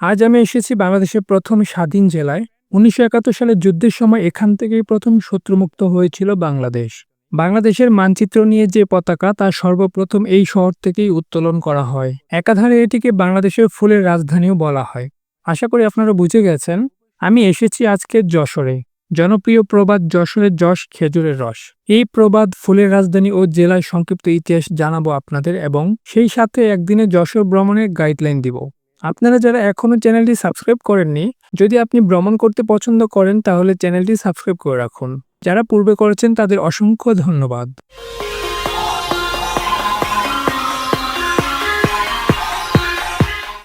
আজ আমি এসেছি বাংলাদেশের প্রথম স্বাধীন জেলায়। উনিশশো একাত্তর সালের যুদ্ধের সময় এখান থেকেই প্রথম শত্রুমুক্ত হয়েছিল বাংলাদেশ। বাংলাদেশের মানচিত্র নিয়ে যে পতাকা, তা সর্বপ্রথম এই শহর থেকেই উত্তোলন করা হয়। একাধারে এটিকে বাংলাদেশের ফুলের রাজধানীও বলা হয়। আশা করি আপনারা বুঝে গেছেন, আমি এসেছি আজকের যশোরে। জনপ্রিয় প্রবাদ যশোরের যশ খেজুরের রস। এই প্রবাদ, ফুলের রাজধানী ও জেলার সংক্ষিপ্ত ইতিহাস জানাব আপনাদের এবং সেই সাথে একদিনে যশোর ভ্রমণের গাইডলাইন দিব। আপনারা যারা এখনও চ্যানেলটি সাবস্ক্রাইব করেননি, যদি আপনি ভ্রমণ করতে পছন্দ করেন, তাহলে চ্যানেলটি সাবস্ক্রাইব করে রাখুন। যারা পূর্বে করেছেন, তাদের অসংখ্য ধন্যবাদ।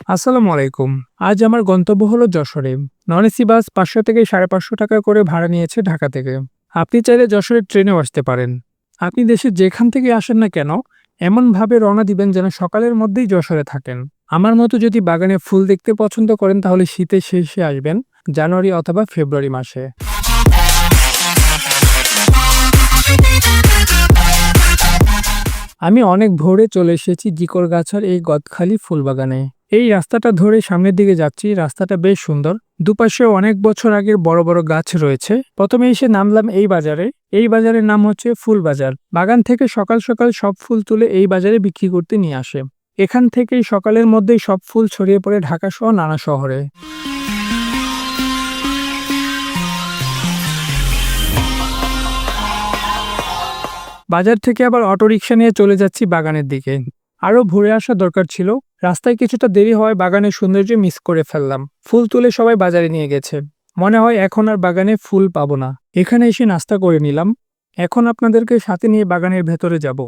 আসসালামু আলাইকুম। আজ আমার গন্তব্য হলো যশোরে। নন এসি বাস পাঁচশো থেকে সাড়ে পাঁচশো টাকা করে ভাড়া নিয়েছে ঢাকা থেকে। আপনি চাইলে যশোরের ট্রেনেও আসতে পারেন। আপনি দেশে যেখান থেকে আসেন না কেন, এমনভাবে রওনা দিবেন যেন সকালের মধ্যেই যশোরে থাকেন। আমার মতো যদি বাগানে ফুল দেখতে পছন্দ করেন, তাহলে শীতের শেষে আসবেন, জানুয়ারি অথবা ফেব্রুয়ারি মাসে। আমি অনেক ভোরে চলে এসেছি জিকরগাছার এই গদখালি ফুলবাগানে এই রাস্তাটা ধরে সামনের দিকে যাচ্ছি, রাস্তাটা বেশ সুন্দর। দুপাশে অনেক বছর আগের বড় বড় গাছ রয়েছে। প্রথমে এসে নামলাম এই বাজারে। এই বাজারের নাম হচ্ছে ফুল বাজার। বাগান থেকে সকাল সকাল সব ফুল তুলে এই বাজারে বিক্রি করতে নিয়ে আসে। এখান থেকেই সকালের মধ্যেই সব ফুল ছড়িয়ে পড়ে ঢাকা সহ নানা শহরে। বাজার থেকে আবার অটোরিকশা নিয়ে চলে যাচ্ছি বাগানের দিকে। আরও ঘুরে আসা দরকার ছিল। রাস্তায় কিছুটা দেরি হওয়ায় বাগানের সৌন্দর্য মিস করে ফেললাম। ফুল তুলে সবাই বাজারে নিয়ে গেছে। মনে হয় এখন আর বাগানে ফুল পাবো না। এখানে এসে নাস্তা করে নিলাম। এখন আপনাদেরকে সাথে নিয়ে বাগানের ভেতরে যাব।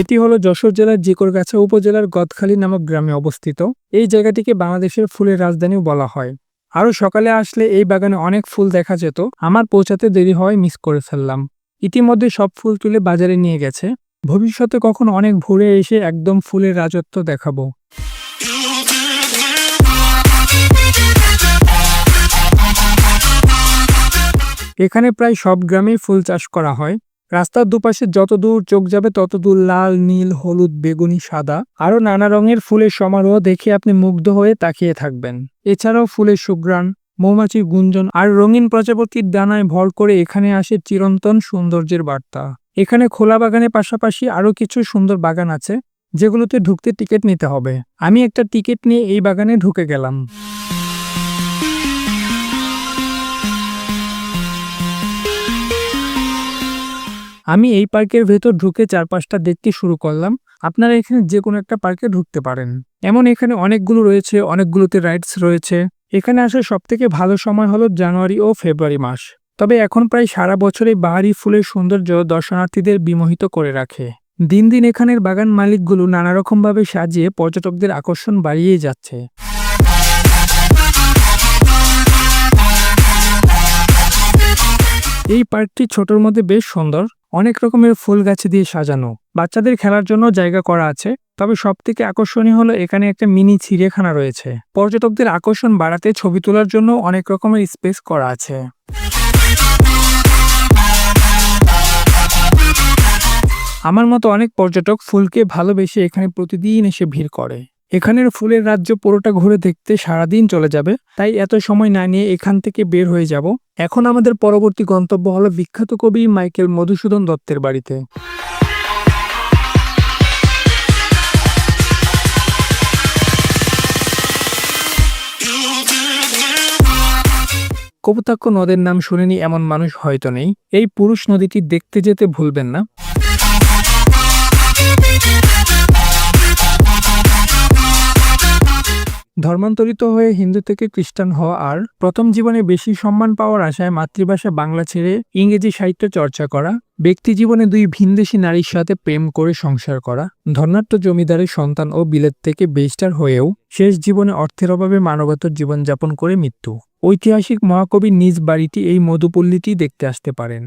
এটি হলো যশোর জেলার জিকরগাছা উপজেলার গদখালি নামক গ্রামে অবস্থিত। এই জায়গাটিকে বাংলাদেশের ফুলের রাজধানীও বলা হয়। আরও সকালে আসলে এই বাগানে অনেক ফুল দেখা যেত। আমার পৌঁছাতে দেরি হয়, মিস করে ফেললাম। ইতিমধ্যে সব ফুল তুলে বাজারে নিয়ে গেছে। ভবিষ্যতে কখন অনেক ভোরে এসে একদম ফুলের রাজত্ব দেখাবো। এখানে প্রায় সব গ্রামেই ফুল চাষ করা হয়। রাস্তার দুপাশে যত দূর চোখ যাবে, তত দূর লাল, নীল, হলুদ, বেগুনি, সাদা। আরও নানা রঙের ফুলের সমারোহ দেখে আপনি মুগ্ধ হয়ে তাকিয়ে থাকবেন। এছাড়াও ফুলের সুগ্রাণ মৌমাছির গুঞ্জন আর রঙিন প্রজাপতির ডানায় ভর করে এখানে আসে চিরন্তন সৌন্দর্যের বার্তা। এখানে খোলা বাগানের পাশাপাশি আরও কিছু সুন্দর বাগান আছে, যেগুলোতে ঢুকতে টিকিট নিতে হবে। আমি একটা টিকিট নিয়ে এই বাগানে ঢুকে গেলাম। আমি এই পার্কের ভেতর ঢুকে চারপাশটা দেখতে শুরু করলাম। আপনারা এখানে যে কোনো একটা পার্কে ঢুকতে পারেন। এমন এখানে অনেকগুলো রয়েছে, অনেকগুলোতে রাইডস রয়েছে। এখানে আসার সবথেকে ভালো সময় হলো জানুয়ারি ও ফেব্রুয়ারি মাস। তবে এখন প্রায় সারা বছরে বাহারি ফুলের সৌন্দর্য দর্শনার্থীদের বিমোহিত করে রাখে। দিন দিন এখানের বাগান মালিকগুলো নানা রকমভাবে সাজিয়ে পর্যটকদের আকর্ষণ বাড়িয়েই যাচ্ছে। এই পার্কটি ছোটর মধ্যে বেশ সুন্দর। অনেক রকমের ফুল গাছ দিয়ে সাজানো। বাচ্চাদের খেলার জন্য জায়গা করা আছে, তবে সব থেকে আকর্ষণীয় হলো এখানে একটা মিনি চিড়িয়াখানা রয়েছে। পর্যটকদের আকর্ষণ বাড়াতে ছবি তোলার জন্য অনেক রকমের স্পেস করা আছে। আমার মতো অনেক পর্যটক ফুলকে ভালোবেসে এখানে প্রতিদিন এসে ভিড় করে। এখানের ফুলের রাজ্য পুরোটা ঘুরে দেখতে সারাদিন চলে যাবে, তাই এত সময় না নিয়ে এখান থেকে বের হয়ে যাব। এখন আমাদের পরবর্তী গন্তব্য হলো বিখ্যাত কবি মাইকেল মধুসূদন দত্তের বাড়িতে। কপোতাক্ষ নদের নাম শুনেনি এমন মানুষ হয়তো নেই। এই পুরুষ নদীটি দেখতে যেতে ভুলবেন না। ধর্মান্তরিত হয়ে হিন্দু থেকে খ্রিস্টান হওয়া আর প্রথম জীবনে বেশি সম্মান পাওয়ার আশায় মাতৃভাষা বাংলা ছেড়ে ইংরেজি সাহিত্য চর্চা করা, ব্যক্তি জীবনে দুই ভিনদেশী নারীর সাথে প্রেম করে সংসার করা ধর্নাট্য জমিদারের সন্তান ও বিলেত থেকে বেস্টার হয়েও শেষ জীবনে অর্থের অভাবে মানবতার জীবনযাপন করে মৃত্যু। ঐতিহাসিক মহাকবি নিজ বাড়িটি এই মধুপল্লীটি দেখতে আসতে পারেন।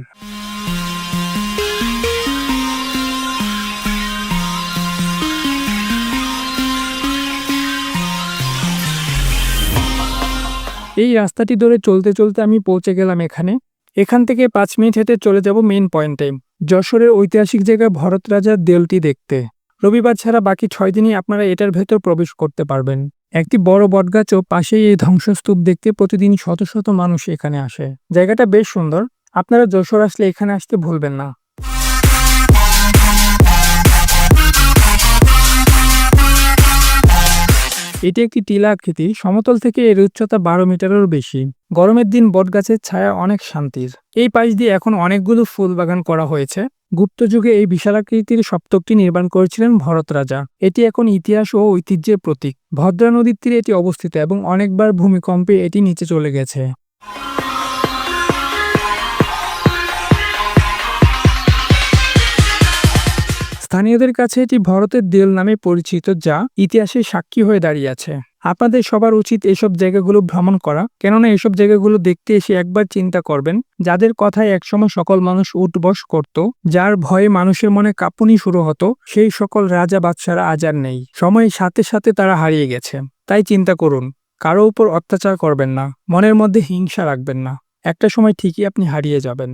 এই রাস্তাটি ধরে চলতে চলতে আমি পৌঁছে গেলাম এখানে। এখান থেকে পাঁচ মিনিট হেঁটে চলে যাব মেইন পয়েন্টে যশোরের ঐতিহাসিক জায়গায় ভরত রাজার দেউলটি দেখতে। রবিবার ছাড়া বাকি ছয় দিনই আপনারা এটার ভেতর প্রবেশ করতে পারবেন। একটি বড় বটগাছ ও পাশেই এই ধ্বংসস্তূপ দেখতে প্রতিদিন শত শত মানুষ এখানে আসে। জায়গাটা বেশ সুন্দর। আপনারা যশোর আসলে এখানে আসতে ভুলবেন না। এটি একটি টিলা আকৃতি সমতল থেকে এর উচ্চতা বারো মিটারেরও বেশি। গরমের দিন বটগাছের ছায়া অনেক শান্তির। এই পাশ দিয়ে এখন অনেকগুলো ফুল বাগান করা হয়েছে। গুপ্ত যুগে এই বিশালাকৃতির সপ্তকটি নির্মাণ করেছিলেন ভরত রাজা। এটি এখন ইতিহাস ও ঐতিহ্যের প্রতীক। ভদ্রা নদীর তীরে এটি অবস্থিত এবং অনেকবার ভূমিকম্পে এটি নিচে চলে গেছে। স্থানীয়দের কাছে এটি ভরতের দেল নামে পরিচিত, যা ইতিহাসে সাক্ষী হয়ে দাঁড়িয়ে আছে। আপনাদের সবার উচিত এসব জায়গাগুলো ভ্রমণ করা, কেননা এসব জায়গাগুলো দেখতে এসে একবার চিন্তা করবেন, যাদের কথায় একসময় সকল মানুষ উঠবস করত, যার ভয়ে মানুষের মনে কাঁপুনি শুরু হতো, সেই সকল রাজা বাদশারা আজ আর নেই। সময়ের সাথে সাথে তারা হারিয়ে গেছে। তাই চিন্তা করুন, কারও উপর অত্যাচার করবেন না, মনের মধ্যে হিংসা রাখবেন না। একটা সময় ঠিকই আপনি হারিয়ে যাবেন।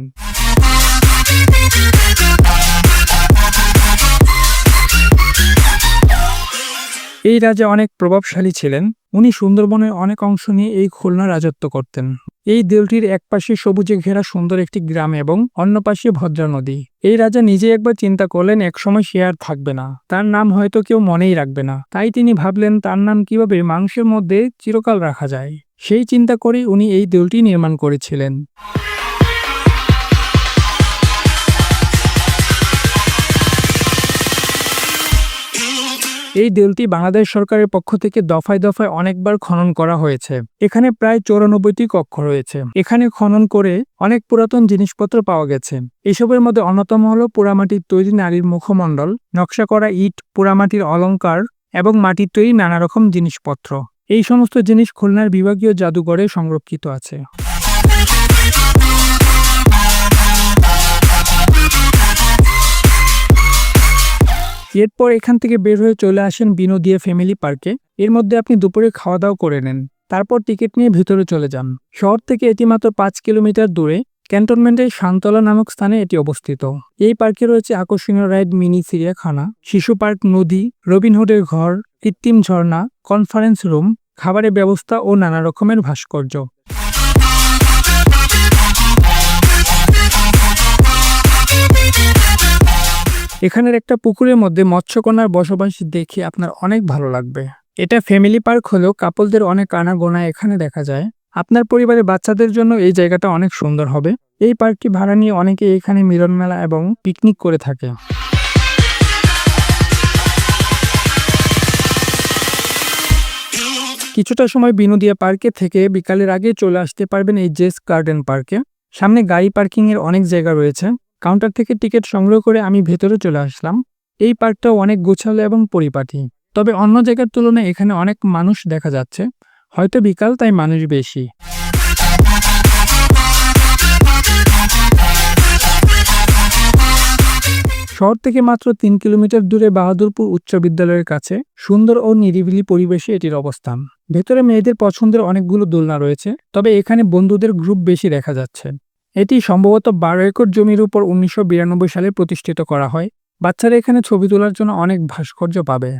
এই রাজা অনেক প্রভাবশালী ছিলেন। উনি সুন্দরবনের অনেক অংশ নিয়ে এই খুলনা রাজত্ব করতেন। এই দেউলটির এক পাশে সবুজে ঘেরা সুন্দর একটি গ্রাম এবং অন্য পাশে ভদ্রা নদী। এই রাজা নিজে একবার চিন্তা করলেন, একসময় সে আর থাকবে না। তার নাম হয়তো কেউ মনেই রাখবে না। তাই তিনি ভাবলেন, তার নাম কীভাবে মানুষের মধ্যে চিরকাল রাখা যায়? সেই চিন্তা করেই উনি এই দেউলটি নির্মাণ করেছিলেন। এই দেউলটি বাংলাদেশ সরকারের পক্ষ থেকে দফায় দফায় অনেকবার খনন করা হয়েছে। এখানে প্রায় চৌরানব্বইটি কক্ষ রয়েছে। এখানে খনন করে অনেক পুরাতন জিনিসপত্র পাওয়া গেছে। এসবের মধ্যে অন্যতম হল পোড়ামাটির তৈরি নারীর মুখমণ্ডল, নকশা করা ইট, পোড়ামাটির অলংকার এবং মাটির তৈরি নানা রকম জিনিসপত্র। এই সমস্ত জিনিস খুলনার বিভাগীয় জাদুঘরে সংরক্ষিত আছে। এরপর এখান থেকে বের হয়ে চলে আসেন বিনোদিয়া ফ্যামিলি পার্কে। এর মধ্যে আপনি দুপুরে খাওয়া দাওয়া করে নেন। তারপর টিকিট নিয়ে ভিতরে চলে যান। শহর থেকে এটি মাত্র পাঁচ কিলোমিটার দূরে ক্যান্টনমেন্টের শান্তলা নামক স্থানে এটি অবস্থিত। এই পার্কে রয়েছে আকর্ষণীয় রাইড মিনি চিড়িয়াখানা, শিশু পার্ক নদী রবিনহুডের ঘর, কৃত্রিম ঝর্ণা, কনফারেন্স রুম, খাবারের ব্যবস্থা ও নানা রকমের ভাস্কর্য। এখানের একটা পুকুরের মধ্যে মৎস্যকন্যার বসবাস দেখে আপনার অনেক ভালো লাগবে। এটা ফ্যামিলি পার্ক হলেও কাপলদের অনেক আনাগোনা এখানে দেখা যায়। আপনার পরিবারের বাচ্চাদের জন্য এই জায়গাটা অনেক সুন্দর হবে। এই পার্কটি ভাড়া নিয়ে অনেকে এখানে মিলন মেলা এবং পিকনিক করে থাকে। কিছুটা সময় বিনোদিয়া পার্কে থেকে বিকালের আগে চলে আসতে পারবেন এই জেস গার্ডেন পার্কে। সামনে গাড়ি পার্কিং এর অনেক জায়গা রয়েছে। কাউন্টার থেকে টিকিট সংগ্রহ করে আমি ভেতরে চলে আসলাম। এই পার্কটাও অনেক গোছালো এবং পরিপাটি। তবে অন্য জায়গার তুলনায় এখানে অনেক মানুষ দেখা যাচ্ছে। হয়তো বিকাল, তাই মানুষ বেশি। শহর থেকে মাত্র তিন কিলোমিটার দূরে বাহাদুরপুর উচ্চ বিদ্যালয়ের কাছে সুন্দর ও নিরিবিলি পরিবেশে এটির অবস্থান। ভেতরে মেয়েদের পছন্দের অনেকগুলো দোলনা রয়েছে, তবে এখানে বন্ধুদের গ্রুপ বেশি দেখা যাচ্ছে। এটি সম্ভবত বারো একর জমির উপর উনিশশো বিরানব্বই সালে প্রতিষ্ঠিত করা হয়। বাচ্চারা এখানে ছবি তোলার জন্য অনেক ভাস্কর্য পাবে।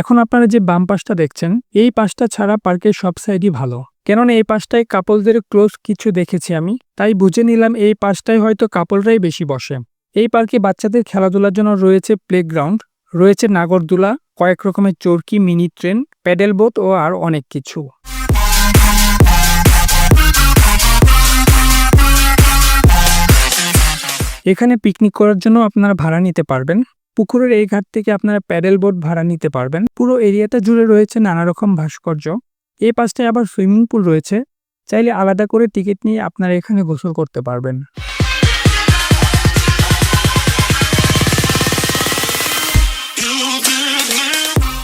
এখন আপনারা যে বাম পাশটা দেখছেন, এই পাশটা ছাড়া পার্কের সব সাইডই ভালো। কেননা এই পাশটায় কাপলদের ক্লোজ কিছু দেখেছি আমি, তাই বুঝে নিলাম এই পাশটায় হয়তো কাপলরাই বেশি বসে। এই পার্কে বাচ্চাদের খেলাধুলার জন্য রয়েছে প্লেগ্রাউন্ড রয়েছে নাগরদোলা, কয়েক রকমের চরকি, মিনি ট্রেন, প্যাডেল বোট ও আর অনেক কিছু। এখানে পিকনিক করার জন্য আপনারা ভাড়া নিতে পারবেন। পুকুরের এই ঘাট থেকে আপনারা প্যাডেল বোট ভাড়া নিতে পারবেন। পুরো এরিয়াটা জুড়ে রয়েছে নানা রকম ভাস্কর্য। এই পাশটায় আবার সুইমিং পুল রয়েছে। চাইলে আলাদা করে টিকিট নিয়ে আপনারা এখানে গোসল করতে পারবেন।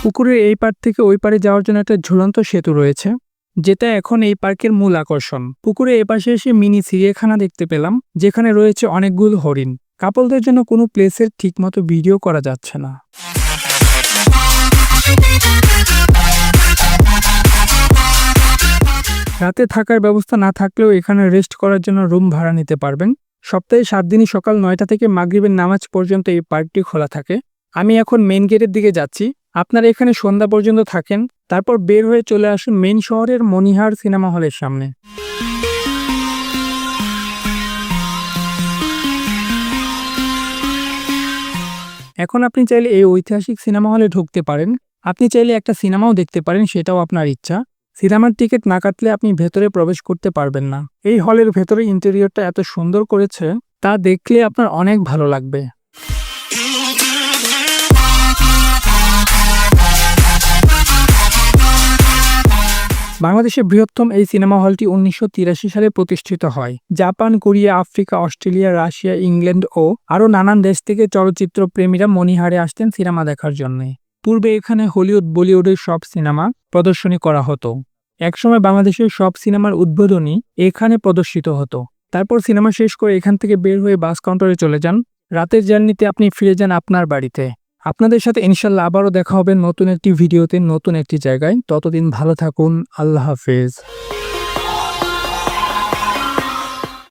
পুকুরের এই পার থেকে ওই পারে যাওয়ার জন্য একটা ঝুলন্ত সেতু রয়েছে, যেটা এখন এই পার্কের মূল আকর্ষণ। পুকুরে এপাশে এসে মিনি চিড়িয়াখানা দেখতে পেলাম, যেখানে রয়েছে অনেকগুলো হরিণ। কাপলদের জন্য কোনো প্লেসের ঠিকমতো ভিডিও করা যাচ্ছে না। রাতে থাকার ব্যবস্থা না থাকলেও এখানে রেস্ট করার জন্য রুম ভাড়া নিতে পারবেন। সপ্তাহে সাত দিনই সকাল নয়টা থেকে মাগরিবের নামাজ পর্যন্ত এই পার্কটি খোলা থাকে। আমি এখন মেন গেটের দিকে যাচ্ছি। আপনারা এখানে সন্ধ্যা পর্যন্ত থাকেন, তারপর বের হয়ে চলে আসুন মেন শহরের মনিহার সিনেমা হলের সামনে। এখন আপনি চাইলে এই ঐতিহাসিক সিনেমা হলে ঢুকতে পারেন। আপনি চাইলে একটা সিনেমাও দেখতে পারেন, সেটাও আপনার ইচ্ছা। সিনেমার টিকিট না কাটলে আপনি ভেতরে প্রবেশ করতে পারবেন না। এই হলের ভেতরে ইন্টেরিয়রটা এত সুন্দর করেছে, তা দেখলে আপনার অনেক ভালো লাগবে। বাংলাদেশের বৃহত্তম এই সিনেমা হলটি উনিশশো তিরাশি সালে প্রতিষ্ঠিত হয়। Japan, Korea, Africa, Australia, Russia, England ও আরও নানান দেশ থেকে চলচ্চিত্র প্রেমীরা মণিহারে আসতেন সিনেমা দেখার জন্য। পূর্বে এখানে হলিউড, বলিউডের সব সিনেমা প্রদর্শনী করা হতো। একসময় বাংলাদেশের সব সিনেমার উদ্বোধনী এখানে প্রদর্শিত হতো। তারপর সিনেমা শেষ করে এখান থেকে বের হয়ে বাস কাউন্টারে চলে যান। রাতের জার্নিতে আপনি ফিরে যান আপনার বাড়িতে। আপনাদের সাথে ইনশাল্লাহ আবারও দেখা হবে নতুন একটি ভিডিওতে, নতুন একটি জায়গায়। ততদিন ভালো থাকুন, আল্লাহ হাফেজ।